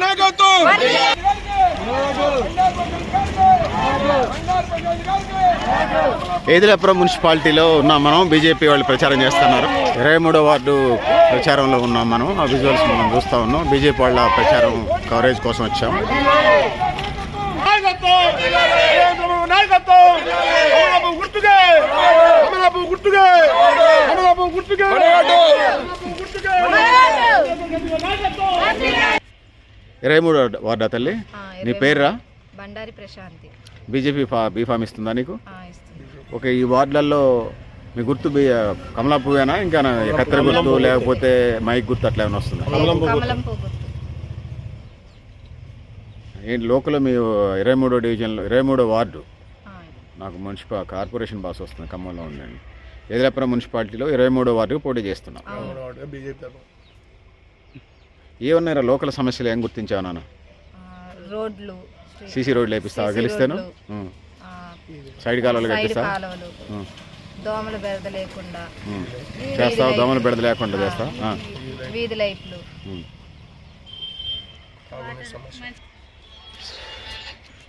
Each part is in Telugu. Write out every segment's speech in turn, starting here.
నాయకత్వం ఏదిలాపురం మున్సిపాలిటీలో ఉన్నాం మనం బీజేపీ వాళ్ళు ప్రచారం చేస్తున్నారు. ఇరవై మూడో వార్డు ప్రచారంలో ఉన్నాం మనం ఆ విజువల్స్ మనం చూస్తూ ఉన్నాం. బీజేపీ వాళ్ళ ప్రచారం కవరేజ్ కోసం వచ్చాం. నాయకత్వం ఇరవై మూడో వార్డా తల్లి? నీ పేర్రా? బండారి ప్రశాంతి. బీజేపీ ఫా బీఫామ్ ఇస్తుందా నీకు? ఆ, ఇస్తుంది. ఓకే ఈ వార్డులలో మీ గుర్తు కమలా పువ్వేనా ఇంకా కత్తెర గుర్తు లేకపోతే మైక్ గుర్తు అట్లా ఏమైనా వస్తుందా? కమలం పువ్వు గుర్తు. ఏంటి లోకల్ మీ ఇరవై మూడో డివిజన్లో ఇరవై మూడో వార్డు? ఆ, నాకు మున్సిపా కార్పొరేషన్ బాస్ వస్తుంది ఖమ్మంలో ఉండండి. ఎదిలాపురం మున్సిపాలిటీలో ఇరవై మూడో వార్డుకు పోటీ చేస్తున్నాం. బీజేపీ ఏమన్నారా లోకల్ సమస్యలు ఏం గుర్తించావు నాన్న? రోడ్లు సీసీ రోడ్లు వేపిస్తావా? సీసీ గెలిస్తేను? సైడ్ కాలువలు సైడ్ కట్టిస్తా. దోమల బెరద లేకుండా. చేస్తావా? లైట్లు. దోమలు బెడద లేకుండా ఆ, చేస్తా. వీధి లైట్లు.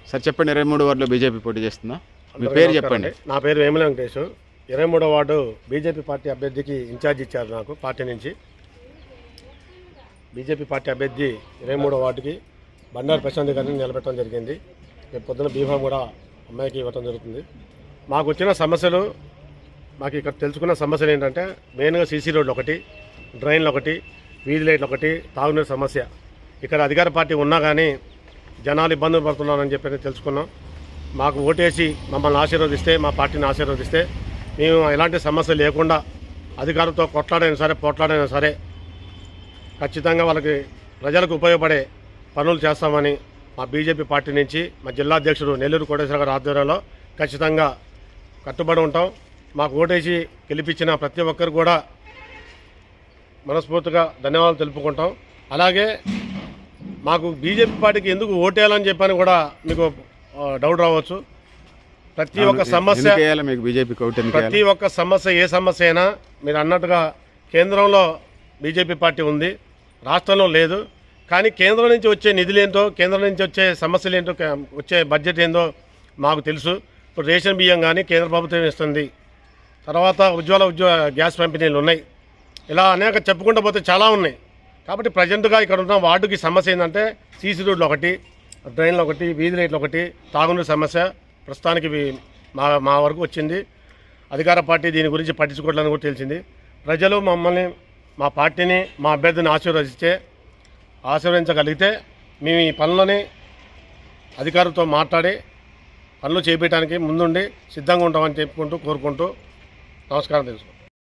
సార్ చెప్పండి. ఇరవై మూడు వార్డులో బీజేపీ పోటీ చేస్తుందా? మీ పేరు చెప్పండి. నా పేరు వేముల వెంకటేష్. ఇరవై మూడో వార్డు బీజేపీ పార్టీ అభ్యర్థికి ఇన్ఛార్జ్ ఇచ్చారు నాకు పార్టీ నుంచి. బీజేపీ పార్టీ అభ్యర్థి ఇరవై మూడో వార్డుకి బండారు ప్రశాంత్ గారిని నిలబెట్టడం జరిగింది. రేపు పొద్దున బీఫామ్ కూడా అమ్మాయికి ఇవ్వటం జరుగుతుంది. మాకు వచ్చిన సమస్యలు మాకు ఇక్కడ తెలుసుకున్న సమస్యలు ఏంటంటే మెయిన్గా సీసీ రోడ్లు ఒకటి డ్రైన్లు ఒకటి వీధి లైట్లు ఒకటి తాగునీరు సమస్య. ఇక్కడ అధికార పార్టీ ఉన్నా కానీ జనాలు ఇబ్బందులు పడుతున్నారని చెప్పి తెలుసుకున్నాం. మాకు ఓటేసి మమ్మల్ని ఆశీర్వదిస్తే మా పార్టీని ఆశీర్వదిస్తే మేము ఎలాంటి సమస్య లేకుండా అధికారులతో కొట్లాడైనా సరే పోట్లాడైనా సరే ఖచ్చితంగా వాళ్ళకి ప్రజలకు ఉపయోగపడే పనులు చేస్తామని మా బీజేపీ పార్టీ నుంచి మా జిల్లా అధ్యక్షుడు నెల్లూరు కోటేశ్వర గారి ఆధ్వర్యంలో ఖచ్చితంగా కట్టుబడి ఉంటాం. మాకు ఓటేసి గెలిపించిన ప్రతి ఒక్కరు కూడా మనస్ఫూర్తిగా ధన్యవాదాలు తెలుపుకుంటాం. అలాగే మాకు బీజేపీ పార్టీకి ఎందుకు ఓటేయాలని చెప్పని కూడా మీకు డౌట్ రావచ్చు. ప్రతి ఒక్క సమస్య ప్రతి? ఒక్క సమస్య ఏ సమస్య అయినా మీరు అన్నట్టుగా కేంద్రంలో బీజేపీ పార్టీ ఉంది. రాష్ట్రంలో లేదు. కానీ కేంద్రం నుంచి వచ్చే నిధులు ఏంటో కేంద్రం నుంచి వచ్చే సమస్యలు ఏంటో వచ్చే బడ్జెట్ ఏందో మాకు తెలుసు. ఇప్పుడు రేషన్ బియ్యం కానీ కేంద్ర ప్రభుత్వం ఇస్తుంది. తర్వాత ఉజ్వల ఉజ్వల గ్యాస్ పంపిణీలు ఉన్నాయి. ఇలా అనేక చెప్పుకుంటూ పోతే చాలా ఉన్నాయి. కాబట్టి ప్రజెంట్గా ఇక్కడ ఉన్న వార్డుకి సమస్య ఏంటంటే సీసీ రోడ్లు ఒకటి డ్రైన్లు ఒకటి వీధి లైట్లు ఒకటి తాగునీరు సమస్య ప్రస్తుతానికి మా మా వరకు వచ్చింది. అధికార పార్టీ దీని గురించి పట్టించుకోవట్లని కూడా తెలిసింది. ప్రజలు మమ్మల్ని మా పార్టీని మా అభ్యర్థిని ఆశీర్వదిస్తే ఆశీర్వదించగలిగితే మేము ఈ పనులని అధికారులతో మాట్లాడి పనులు చేపించడానికి ముందుండి సిద్ధంగా ఉంటామని చెప్పుకుంటూ కోరుకుంటూ నమస్కారం తెలుసు.